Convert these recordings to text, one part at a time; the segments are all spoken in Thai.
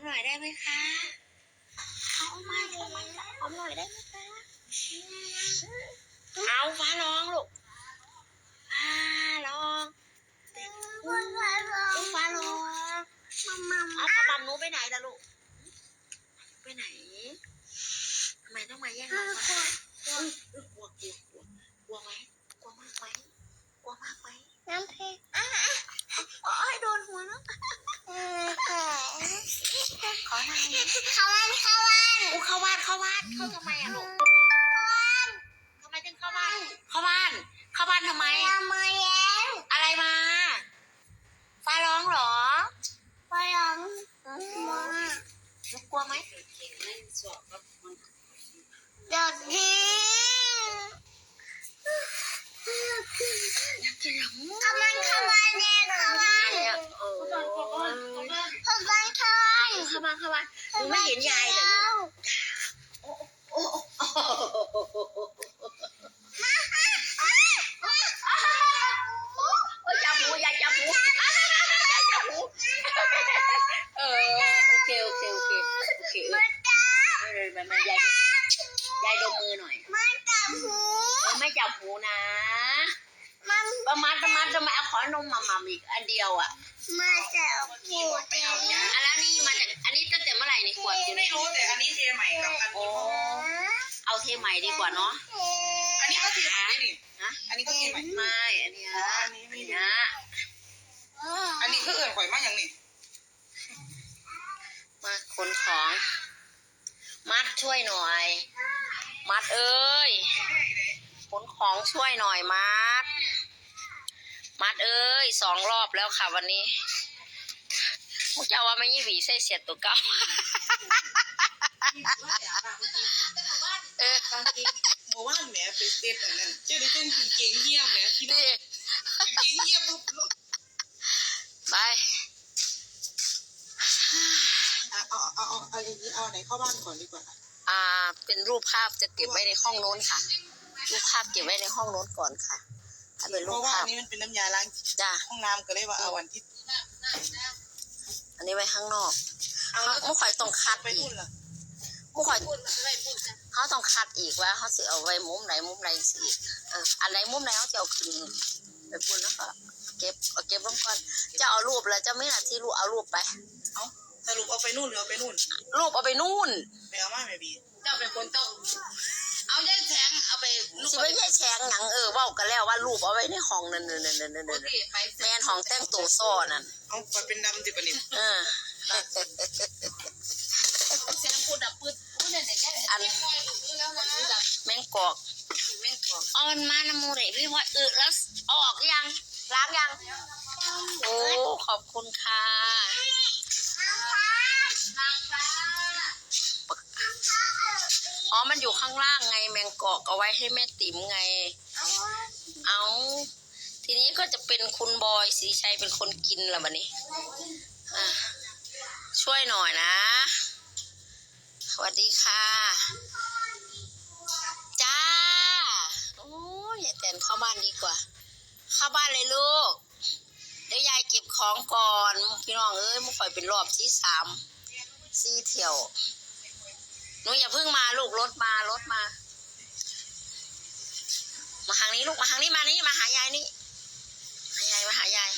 มหน่อยได้ไหมคะเอามาเอามาหอมหน่อยได้ไหมคะเอาฟ้าร้องลูกฟ้าร้องลูกฟ้าร้องเอาปลาหมัมหนูไปไหนล่ะลูกไปไหน ไม่เห็นยายเหรอลูกโอ้โอ้โอ้จับหูยายจับหูยายจับหูเออโอเคโอเคโอเคโอเคมาจับเออมันยายยายดมมือหน่อยมันจับหูไม่จับหูนะประมาณประมาณประมาณเอาขอนมมามาอีกอันเดียวอะมาจับหู ทใหม่กับอันโอ้นี้เอาเทใหม่ดีกว่าเนาะอันนี้ก็เทใหม่ได้นี่ฮะอันนี้ก็เทใหม่ ไม่อันเนี้ยอันเนี้ยอันนี้คือเอื่นข่อยมากอย่างนี้มาขนของ มัดช่วยหน่อย มัดเอ้ยขนของช่วยหน่อยมัด มัดเอ้ยสองรอบแล้วค่ะวันนี้มุกจะเอาว่าไม่ยี่หวีใส่เสียดตัวเก่า เออบางทีเมื่อวานแหมไปเต้นอันนั้นเจ้าได้เต้นกางเกงเหี้ยแหมพี่น้องนี่กางเกงเหี้ยปุ๊บไปเอาเอาเอาเอาเอาเอาไหนเข้าบ้านก่อนดีกว่าอ่า เป็นรูปภาพจะเก็บไว้ในห้องโน้นค่ะ รูปภาพเก็บไว้ในห้องโน้นก่อนค่ะถ้าเป็นเพรูปราะว่าภาอัพนนี้มันเป็นน้ำยาล้างจ้าห้องน้ำก็เลยว่าเอาวันที่อันนี้ไว้ข้างนอกเอาเขามุข่อยต้องคัดไปอีนู่กนเหรอ มุข่อยเขาต้องคัดอีกว่าเขาสิเอาไว้มุมไหนมุมไหนสิเอออันไหนมุมไหนเขาจะเอาขึ้นไปปุ่นแล้วก็เก็บเอาเก็บลงก่อนจะเอารูปแล้วจะไม่หนาที่รูปเอารูปไปเอาสรุปเอาไปนู่นหรือเอาไปนู่นรูปเอาไปนู่นไปเอามาแม่บีเจ้าเป็นคนต้องเอาแยกแสงเอาไปลูกสิไม่ใช่แชงหนังเออเว่ากันแล้วว่ารูปเอาไว้ในห้องนั่นนั่นนั่นนั่นนั่นโอนั่นเคไปแมนห้องแต่งตัวซ่อนั่นเอาไปเป็นดำติปะนี่เออ อันแล้วนะดับแมงกอกแม่งก่อนเอามันมาน้ำมูเลยพี่ว่าอึแล้วเอาออกยังล้างยังโอ้ขอบคุณค่ะนางฟ้าอ๋อมันอยู่ข้างล่างไงแมงกอกเอาไว้ให้แม่ติ๋มไง เอาทีนี้ก็จะเป็นคุณบอยสีชัยเป็นคนกินละบัดนี้อะช่วยหน่อยนะ สวัสดีค่ะ จ้า โอ้ยยายแตนเข้าบ้านดีกว่า เข้าบ้านเลยลูก เดี๋ยวยายเก็บของก่อน พี่น้องเอ้ยมุกข่อยเป็นรอบที่สามสี่เที่ยวหนูอย่าเพิ่งมาลูกรถมารถมา มาทางนี้ลูกมาทางนี้มานี่มาหายายนี่หายายมาหายาย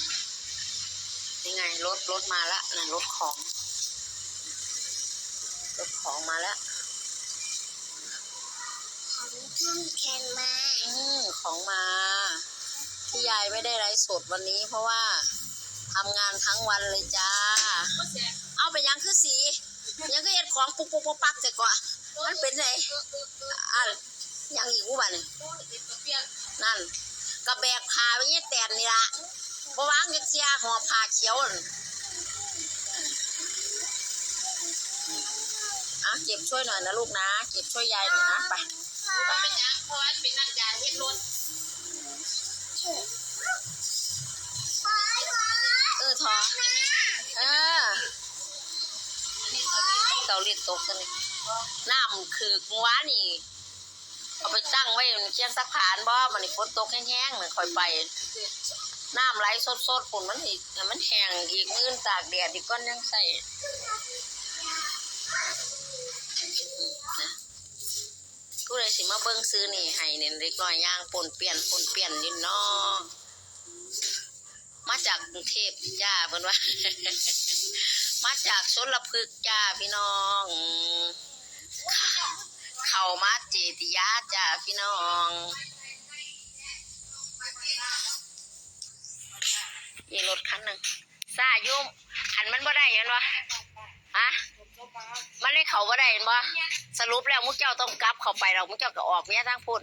นี่ไงรถรถมาล้วนั่นรถของ องมาแล้วขึ้นแคนมาอืมของมา ที่ยายไม่ได้ไลฟ์สดวันนี้ เพราะว่าทำงานทั้งวันเลยจ้า เอาไปยังคือสี ยังก็เฮ็ดของปุ๊กปุ๊กปุ๊กปักแต่ก่อนมันเป็นไงอะยังอีกผู้บ้านนี่นั่นกระแบกพาไปเนี่ยแตนนี่ละบวางเด็กเสียหอบผ้าเขียวนั่นอะ เก็บช่วยหน่อยนะลูกนะ เก็บช่วยยายหน่อยนะไปเป็นยังเพราะว่าเป็นนักการเฮ็ดรถเออทอเออนี่เขามีเกาหลีตกกันนี่น้ำคือกัวานี่เอาไปตั้งไว้เชียงสักผานบ่มันนี่ฝนตกแห้งๆมันค่อยไป น้ำไหลสดๆฝุ่นมันอีกมันแห้งอีกมื้อนตากแดดอีกก้อนยังใส่ เบิ่งซื้อนี่ให้เนี่ยเล็กน้อยย่างปนเปลี่ยนปนเปลี่ยนนิดเนาะมาจากกรุงเทพจ้าเพิ่นว่า มาจากชนละพึกจ้าพี่น้อง เข้ามาเจติยาจ้าพี่น้องมีรถคันหนึ่งซายุ่มหันมันบ่ได้เห็นบ่ฮะ มันเลยเขาบ่ได้เห็นบ่สรุปแล้วมุกเจ้าต้องกลับเข้าไปเรามุกเจ้าก็ออกเมียทางพุ่น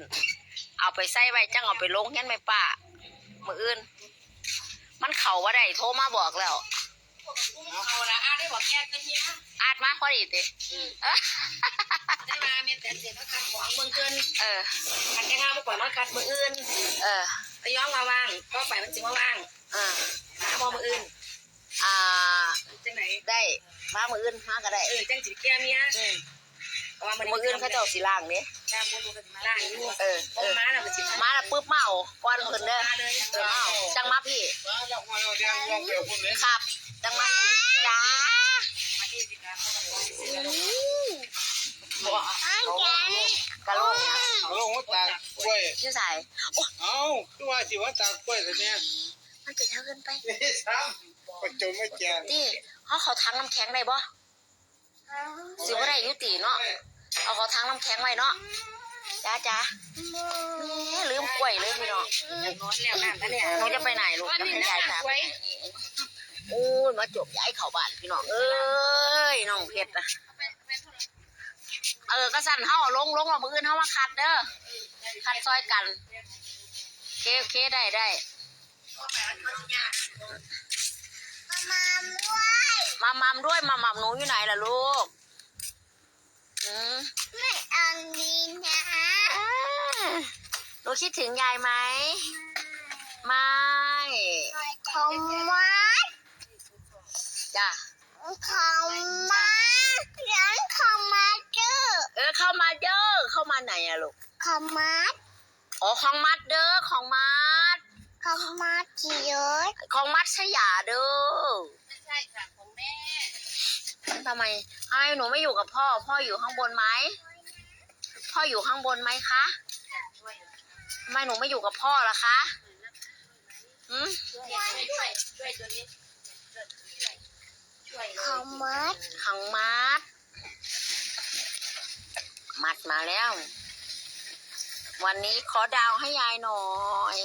เอาไปใส่ไว้จังเอาไปลงเงี้ยนไม่ป้ามืออื่น มันเขาบ่ได้โทรมาบอกแล้วเอาละอาได้บอกแกกันเนี้ยอาดมาพอดีติเอ้อได้มาเมียแต่เสร็จแล้วคัดของเมืองเกินเออคัดแค่ห้าเมื่อก่อนมาคัดมืออื่น เออไปย้อมมาว่างก็ไปมันจริงว่าว่าง เออหาบอมืออื่น อ่าจังไหนได้ มามืออื่นมาก็ได้เออจังสิแก้เมียอืมเพราะว่ามันมืออื่นเขาเจ้าสีล่างเด้จ้างมันกันมาล่างอยู่เออโอ้มาแล้วมันสิมาแล้วปุ๊บเมาก้อนเพิ่นเด้อมาเลยเออเมาจังมาพี่มาแล้วมาแล้วแดงลองไปเอาคนเลยครับ จังมาพี่จ้ามาที่สิการเขาบอกว่าสิอืมบอกอันแกนกะโหลกเนี่ยเอาลงหัวตากกล้วยชื่อสายโอ้เอาคือว่าสิว่าตากกล้วยแต่เนี่ยมันเป็นเท่าเกินไปนี่ซ้ำ ประจมไม่แก่นี่เขาเขาทั้งน้ำแข็งได้บ่สิบ่ได้อยุติเนาะเอาเขาทั้งน้ำแข็งไว้เนาะจ้าจ้าแหม่ลืมกล้วยเลยพี่น้องนอนแล้วนั่นเนี่ยหนูจะไปไหนลูกจะให้ยายพาไปไหนโอ้ยมาจบย้ายเข้าบ้านพี่น้องเอ้ยน้องเพชรนะเออก็สั่นเฮาเอาลงลงเรามืออื่นเฮามาคัดเด้อคัดซอยกันโอเคโอเคได้ได้ มามาด้วยมามัมด้วยมามัมหนูอยู่ไหนล่ะลูกอืมไม่อันนี้นะหนูคิดถึงยายไหม ไม่ของมัดจ้ะของมัดร้านของมัดเด้อเออเข้ามาเด้อเข้ามาไหนอะลูกของมัดอ๋อของมัดเด้อของมัด ของมัดกี่ยศของมัดสยาเด้อไม่ใช่ค่ะของแม่ทำไมทำไมหนูไม่อยู่กับพ่อ พ่ออยู่ข้างบนไหมพ่ออยู่ข้างบนไหมคะทำไมหนูไม่อยู่กับพ่อล่ะคะหืมช่วยช่วยช่วยตัวนี้ช่วยเลของมัดขังมัด มัดมาแล้ว วันนี้ขอดาวให้ยายหน่อย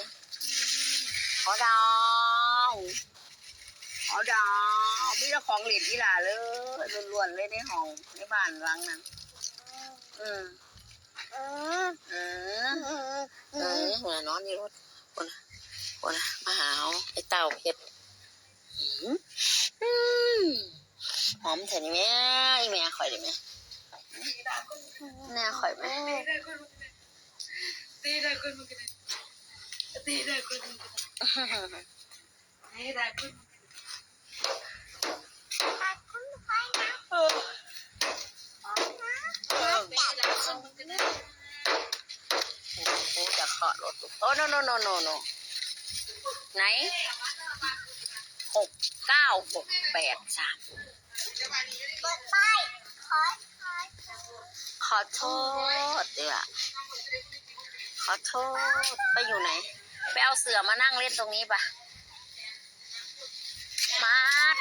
ขอดาวขอดาวมีแต่ของเหรียญอีหล่าเลยล้วนๆเลยในห้องในบ้านหลังนั้น อืมอืมอืมอืมเออหัวนอนอยู่รถคนน่ะคนน่ะมาหาเอาไอ้เต่าเพชรอืมอืมหอมแถวนี้แม่อีแม่ข่อยได้ไหมแม่ข่อยไหมตีได้คนมันก็ได้ตีได้คนมันก็ได้ได้ขอบคุณไฟนะเออเออตีได้คนมันก็ได้กูจะเคาะรถโอ้ no no no no no ไหนหกเก้าหกแปดสามเปิดไปขอขอขอโทษเดี๋ยวขอโทษ ไปอยู่ไหน ไปเอาเสือมานั่งเล่นตรงนี้ปะมาด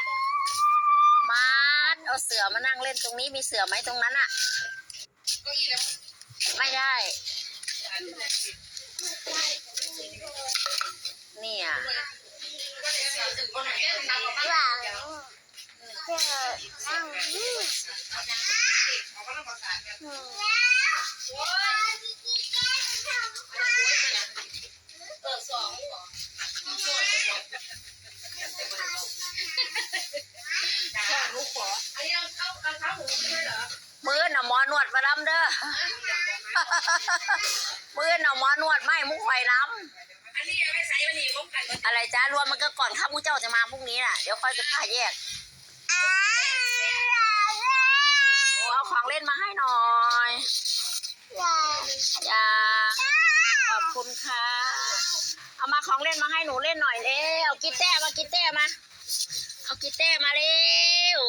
มาดเอาเสือมานั่งเล่นตรงนี้มีเสือไหมตรงนั้นอะไม่ได้ เนี่ยคนแก่ทำออกมาหลังเจอนั่ง มือน่ะหมอนวดไม่มุกไฟน้อันนี้เอาไปใส่มันนี่ผมกันำอะไรจ้ารวมมันก็ก่อนข้ามุเจ้าจะมาพรุ่งนี้น่ะเดี๋ยวค่อยจะพาแยกอ้าวโอ้เอาของเล่นมาให้หน่อยอย่าขอบคุณค่ะ เอามาของเล่นมาให้หนูเล่นหน่อยเร็วเอากีแต้มากีแต้มา เอากีแต้มาเร็ว